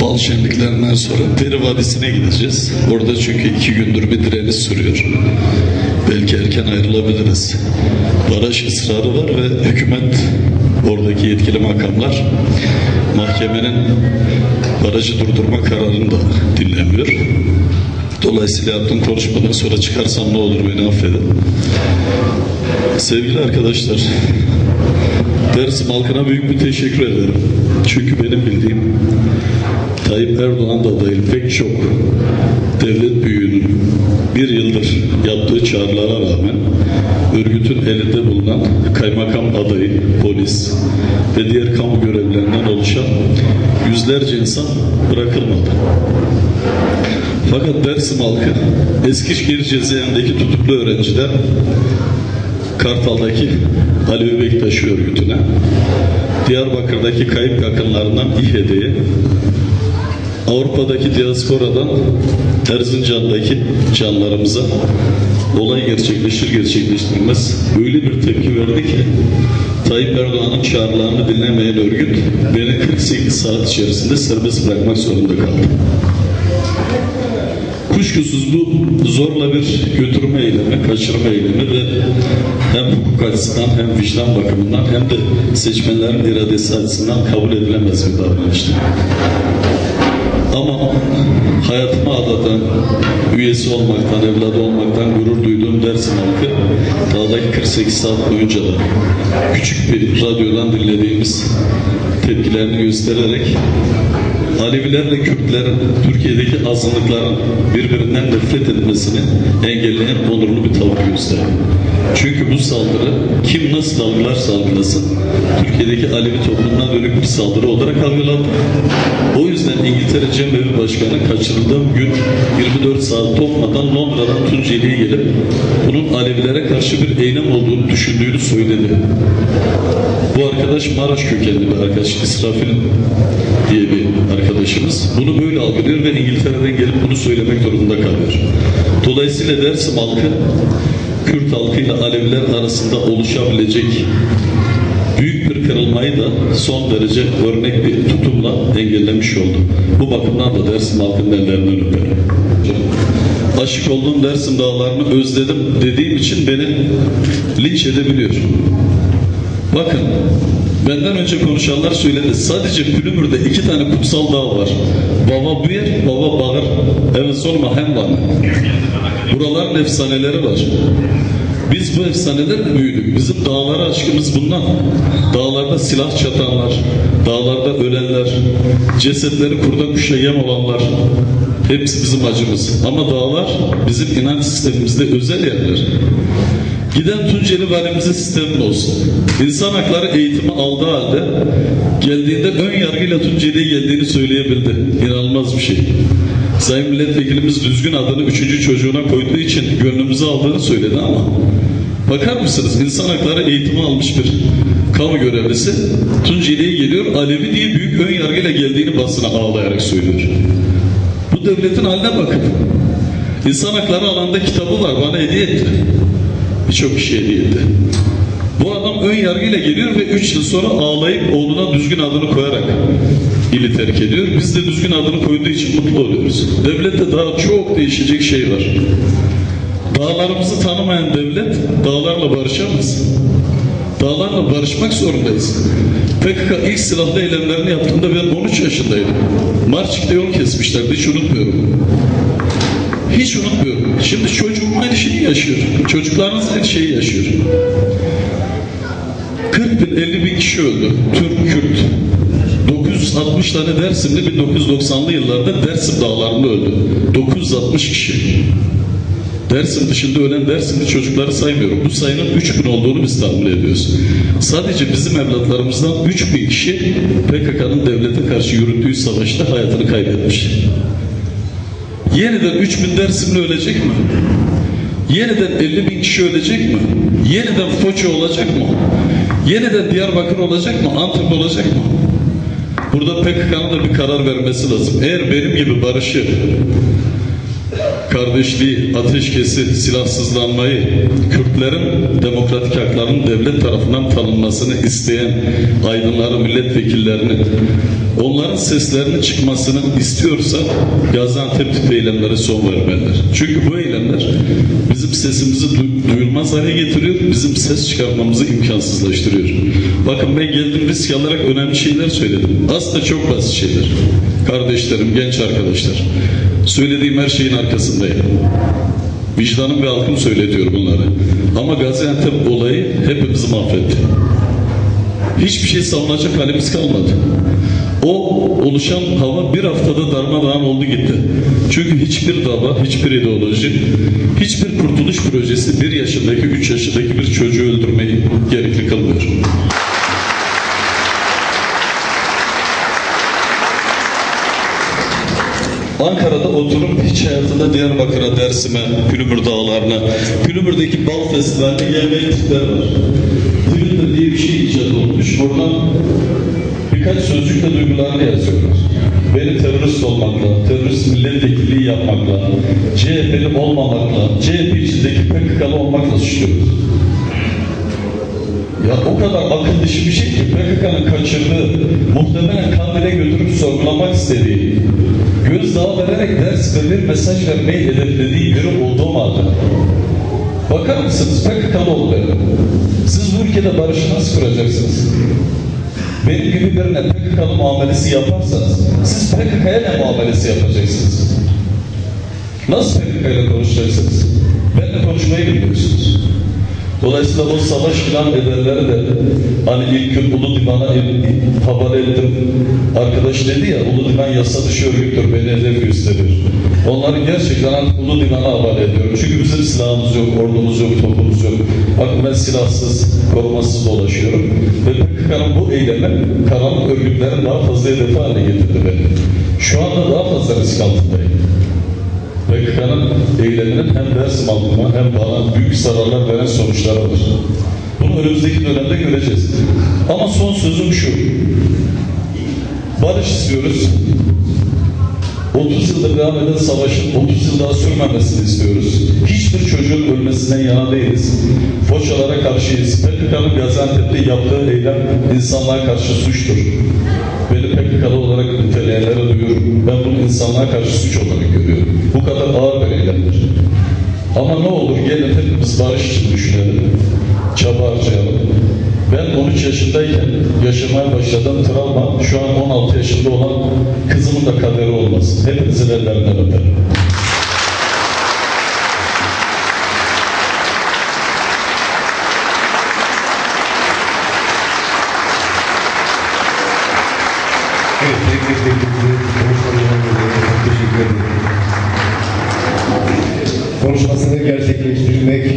bal şenliklerinden sonra Peri Vadisi'ne gideceğiz. Orada çünkü iki gündür bir direniş sürüyor. Belki erken ayrılabiliriz. Baraj ısrarı var ve hükümet oradaki yetkili makamlar mahkemenin barajı durdurma kararını da dinlemiyor. Dolayısıyla yaptığım konuşmadan sonra çıkarsam ne olur beni affedin. Sevgili arkadaşlar, Dersim halkına büyük bir teşekkür ederim. Çünkü benim bildiğim Tayyip Erdoğan da dahil pek çok devlet büyüğünün bir yıldır yaptığı çağrılara rağmen örgütün elinde bulunan kaymakam adayı, polis ve diğer kamu görevlilerinden oluşan yüzlerce insan bırakılmadı. Fakat Dersim halkı Eskişehir cezaevindeki tutuklu öğrenciler Kartal'daki Ali Bektaş örgütüne, Diyarbakır'daki kayıp yakınlarından İHE'ye, Avrupa'daki diasporadan Erzincan'daki canlarımıza olay gerçekleşir gerçekleştirmez öyle bir tepki verdi ki Tayyip Erdoğan'ın çağrılarını dinlemeyen örgüt beni 48 saat içerisinde serbest bırakmak zorunda kaldı. Kuşkusuz bu zorla bir götürme eylemi, kaçırma eylemi ve hem hukuk açısından hem vicdan bakımından hem de seçmenlerin iradesi açısından kabul edilemez bir davranıştı. Hayatıma adatan, üyesi olmaktan, evladı olmaktan gurur duyduğum Dersim halkı dağdaki 48 saat boyunca da küçük bir radyodan dinlediğimiz tepkilerini göstererek Alevilerle Kürtlerin, Türkiye'deki azınlıkların birbirinden nefret etmesini engelleyen onurlu bir tavır gösterdi. Çünkü bu saldırı kim nasıl algılarsa algılasın Türkiye'deki Alevi toplumuna dönük bir saldırı olarak algılandı. O yüzden İngiltere Cemevi Başkanı kaçırıldığım gün 24 saat topmadan Londra'dan Tunceli'ye gelip bunun Alevilere karşı bir eylem olduğunu düşündüğünü söyledi. Bu arkadaş Maraş kökenli bir arkadaş. İsrafil diye bir arkadaşımız. Bunu böyle algılıyor ve İngiltere'den gelip bunu söylemek durumunda kalıyor. Dolayısıyla Dersim halkı Kürt halkıyla Aleviler arasında oluşabilecek büyük bir kırılmayı da son derece örnek bir tutumla engellemiş oldu. Bu bakımdan da Dersim halkının ellerinden öperim. Aşık olduğum Dersim dağlarını özledim dediğim için beni linç edebiliyor. Bakın benden önce konuşanlar söyledi. Sadece Pülümür'de iki tane kutsal dağ var. Baba Büyer, Baba Bağır. Sorma hem var. Buraların efsaneleri var. Biz bu efsanelerle büyüdük. Bizim dağlara aşkımız bundan. Dağlarda silah çatanlar, dağlarda ölenler, cesetleri kurda kuşa yem olanlar. Hepsi bizim acımız. Ama dağlar bizim inanç sistemimizde özel yerler. Giden Tunceli valimizin sistemin olsun. İnsan hakları eğitimi aldığı halde geldiğinde ön yargıyla Tunceli'ye geldiğini söyleyebildi. İnanılmaz bir şey. Sayın Milletvekilimiz düzgün adını üçüncü çocuğuna koyduğu için gönlümüzü aldığını söyledi ama bakar mısınız insan hakları eğitimi almış bir kamu görevlisi Tunceli'ye geliyor Alevi diye büyük ön yargıyla geldiğini basına ağlayarak söylüyor. Bu devletin haline bakın. İnsan hakları alanda kitabı var bana hediye etti birçok kişi hediye etti. Bu adam ön yargıyla geliyor ve 3 yıl sonra ağlayıp oğluna düzgün adını koyarak ili terk ediyor. Biz de düzgün adını koyduğu için mutlu oluyoruz. Devlette daha çok değişecek şey var. Dağlarımızı tanımayan devlet dağlarla barışamaz. Dağlarla barışmak zorundayız. PKK ilk silahlı eylemlerini yaptığında ben 13 yaşındaydım. Marçik'te yol kesmişlerdi hiç unutmuyorum. Hiç unutmuyorum. Şimdi çocuğum aynı şeyi yaşıyor. Çocuklarınız aynı şeyi yaşıyor. 40 bin 50 bin kişi öldü. Türk, Kürt. 960 tane Dersimli 1990'lı yıllarda Dersim dağlarında öldü. 960 kişi. Dersim dışında ölen Dersimli çocukları saymıyorum. Bu sayının 3000 olduğunu biz tahmin ediyoruz. Sadece bizim evlatlarımızdan 3000 kişi PKK'nın devlete karşı yürüttüğü savaşta hayatını kaybetmiş. Yeniden 3000 Dersimli ölecek mi? Yeniden 50 bin kişi ölecek mi? Yeniden Foça olacak mı? Yeniden Diyarbakır olacak mı? Antep olacak mı? Burada PKK'nın da bir karar vermesi lazım. Eğer benim gibi barışı kardeşliği, ateşkesi, silahsızlanmayı, Kürtlerin demokratik haklarının devlet tarafından tanınmasını isteyen aydınları, milletvekillerini, onların seslerinin çıkmasını istiyorsa Gaziantep tip eylemlere son vermeliler. Çünkü bu eylemler bizim sesimizi du- duyulmaz hale getiriyor, bizim ses çıkarmamızı imkansızlaştırıyor. Bakın ben geldim risk alarak önemli şeyler söyledim. Aslında çok basit şeyler. Kardeşlerim, genç arkadaşlar. Söylediğim her şeyin arkasındayım. Vicdanım ve halkım söyletiyor bunları. Ama Gaziantep olayı hepimizi mahvetti. Hiçbir şey savunacak halimiz kalmadı. O oluşan hava bir haftada darmadağın oldu gitti. Çünkü hiçbir dava, hiçbir ideoloji, hiçbir kurtuluş projesi bir yaşındaki, üç yaşındaki bir çocuğu öldürmeyi gerekli kılmıyor. Ankara'da oturup hiç hayatında Diyarbakır'a, Dersim'e, Pülümür Dağları'na, Pülümür'deki bal festivaline gelmeyen tipler var. Twitter diye bir şey icat olmuş. Oradan birkaç sözcükle duygularını yazıyorlar. Beni terörist olmakla, terörist milletvekilliği yapmakla, CHP'li olmamakla, CHP içindeki PKK'lı olmakla suçluyoruz. Ya o kadar akıl dışı bir şey ki PKK'nın kaçırdığı, muhtemelen Kandil'e götürüp sorgulamak istediği, gözdağı vererek ders ve bir mesaj vermeyi hedeflediği biri olduğum halde. Bakar mısınız PKK'lı ol benim. Siz bu ülkede barışı nasıl kuracaksınız? Benim gibi birine PKK'lı muamelesi yaparsanız, siz PKK'ya ne muamelesi yapacaksınız? Nasıl PKK ile konuşacaksınız? Benimle konuşmayı bilmiyorsunuz. Dolayısıyla o savaş filan ederleri de hani ilk gün Ulu Divan'a havale ettim. Arkadaş dedi ya Ulu Divan yasa dışı örgüttür beni hedef gösteriyor. Onları gerçekten artık Ulu Divan'a havale ediyorum. Çünkü bizim silahımız yok, ordumuz yok, topumuz yok. Bak ben silahsız, korumasız dolaşıyorum. Ve PKK'nın bu eylemi karanlık örgütlerin daha fazla hedefi haline getirdi beni. Şu anda daha fazla risk altındayım. PKK'nın eyleminin hem Dersim halkına hem bana büyük zararlar veren sonuçları var. Bunu önümüzdeki dönemde göreceğiz. Ama son sözüm şu. Barış istiyoruz. 30 yıldır devam eden savaşın 30 yıl daha sürmemesini istiyoruz. Hiçbir çocuğun ölmesinden yana değiliz. Foçalara karşıyız. PKK'nın Gaziantep'te yaptığı eylem insanlığa karşı suçtur. Beni PKK'lı olarak niteleyenlere duyuyorum. Ben bunu insanlığa karşı suç olarak görüyorum. Bu kadar ağır bir eylemdir. Ama ne olur gelin hepimiz barış için düşünelim. Çaba harcayalım. Ben 13 yaşındayken yaşamaya başladığım travma şu an 16 yaşında olan kızımın da kaderi olmasın. Hepinizin ellerinden öperim. Konuşmasını gerçekleştirmek